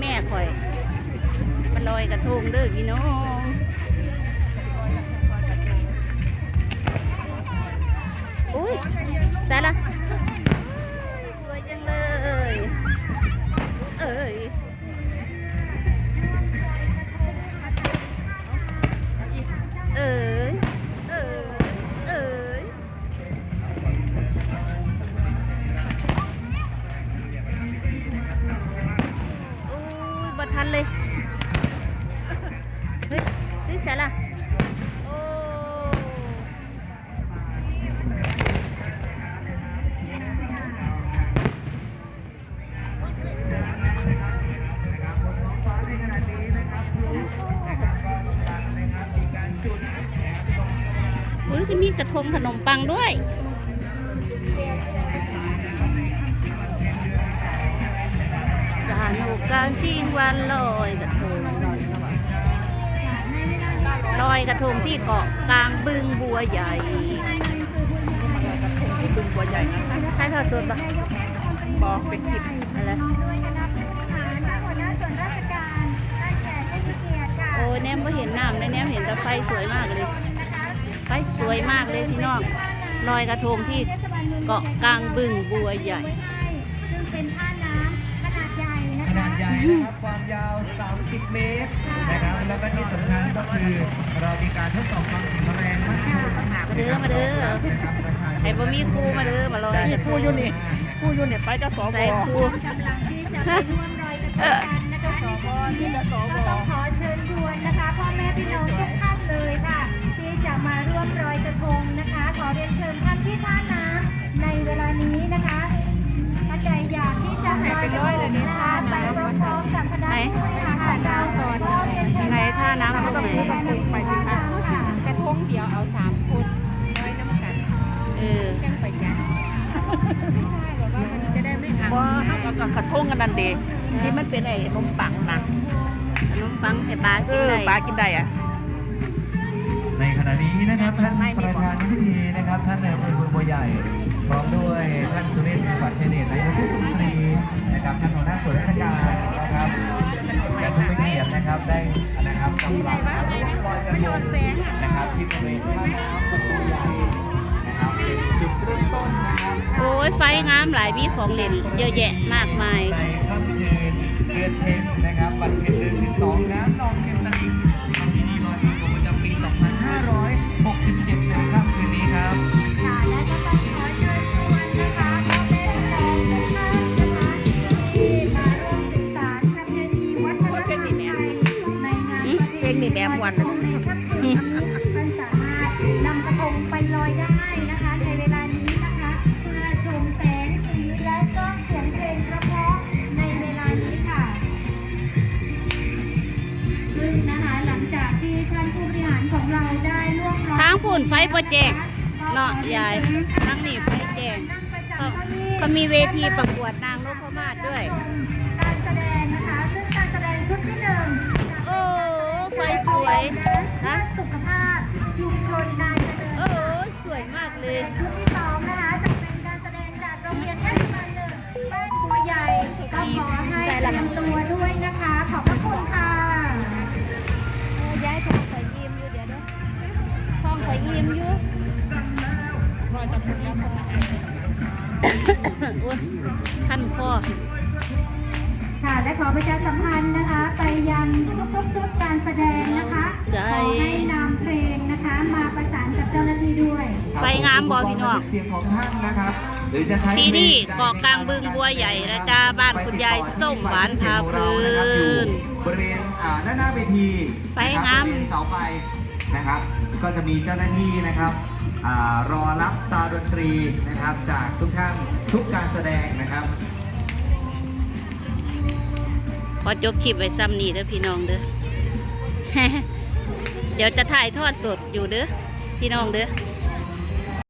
แม่ข่อยมาลอยกระทงเด้อพี่น้อง เลย เฮ้ยเฮ้ยเสียละโอ้โอ้ยที่มีกระทงขนมปังด้วย กกันจริงวันลอยกระทงลอยกระทงที่เกาะกลางบึงบัวใหญ่บึงบัวใหญ่นะคะใช่ทอดสดปะบอกเป็นคลิปอะไรด้วยคณะผู้บริหารทางหัวหน้าส่วนราชการท่าเกียรติค่ะโอ้แนมไม่เห็นน้ำนะแนมเห็นแต่ไฟสวยมากเลย ไฟสวยมากเลยพี่น้องลอยกระทงที่เกาะกลางบึงบัวใหญ่ซึ่งเป็นท่าน ใหญ่นะครับความยาว 30 เมตรนะครับแล้วก็ที่สำคัญก็คือเรามีการทดสอบความแข็งแรงมากขึ้นมาเด้อมาเด้อนะครับประชาชนใครบ่มีครูมาเด้อมาลอยกระทผู้งอยู่นี่ผู้อยู่เนี่ยไปกับสวใส่ครูกำลังที่จะไปร่วมรอยกระทงกันนะคะที่ก็ต้องขอเชิญชวนนะคะพ่อแม่พี่น้องทุกท่านเลยค่ะ ที่จะมาร่วมรอยกระทงนะคะ ขอเรียนเชิญท่านที่ท่าน้ำในเวลานี้นะคะท่านใดอยากที่จะลอยกระท อจังไปยันจะได้ไม่อังว่าเอากับกระทงกันนั่นเด็ที่มันเป็นไอ้นมปังนะขนมปังให้ปลาเอกินอได้ปลากินได้อะในขณะนี้นะครับท่านประธานในพิธีนะครับท่านนายอำเภอเมืองบัวใหญ่พร้อมด้วยท่านสุเรศสิงห์วัฒน์เชยเดชนายกเทศมนตรีนะครับท่านหัวหน้าส่วนราชการนะครับและทุกเป็นเกียรตินะครับได้นะครับกำลังลอยกระทงนะครับที่บริเวณท่าน้ำบัวใหญ่นะครับ โอ้ยไฟงามหลายมีของเล่นเยอะแยะมากมายในค่ำคืนเดือนเพ็ญนะครับวันเพ็ญเดือน12น้ำนองเพ็ญตลิ่งทำพิธีลอยกระทงประจำปี2567ในค่ำคืนนี้ครับค่ะและก็ต้องขอเชิญชวนนะคะพ่อแม่พี่น้องทุกท่านนะคะที่มาร่วมสืบสานประเพณีวัฒนธรรมไทยในงานเพลงนี่แบบวันลอยกระทงในค่ำคืนนี้ท่านสามารถนำกระทงไปลอยได้ วงรับทางผุ่นไฟบ่แจ้งเนาะยายทางนี้ไฟแจ้งนั่งประจำก็เก้าอี้ก็มีเวทีประกวดนางนพมาศด้วย การแสดงนะคะซึ่งการแสดงชุดที่หนึ่งโอ้ไฟสวยฮะฮะสุขภาพ แล้วคนละอันโอ้ยขั้นคอค่ะและขอประชาสัมพันธ์นะคะ ไปยังทุกๆชุดการแสดงนะคะใจขอให้นำเพลงนะคะ มาประสานกับเจ้าหน้าที่ด้วยไฟงามบ่พี่น้องเสียงของท่านนะครับหรือจะใช้ที่นี่เกาะกลางบึงบัวใหญ่นะจ้าบ้านคุณยายส้มหวานพาพื้นบริเวณอ่าด้านหน้าเวทีไฟงามนะครับบริเวณเสาไฟนะครับ ก็จะมีเจ้าหน้าที่นะครับอ่า รอรับซาวด์ดนตรีนะครับจากทุกท่านทุกการแสดงนะครับพอจบคลิปไว้ซ้ำนี่เด้อพี่น้องเด้อ เดี๋ยวจะถ่ายทอดสดอยู่เด้อพี่น้องเด้อ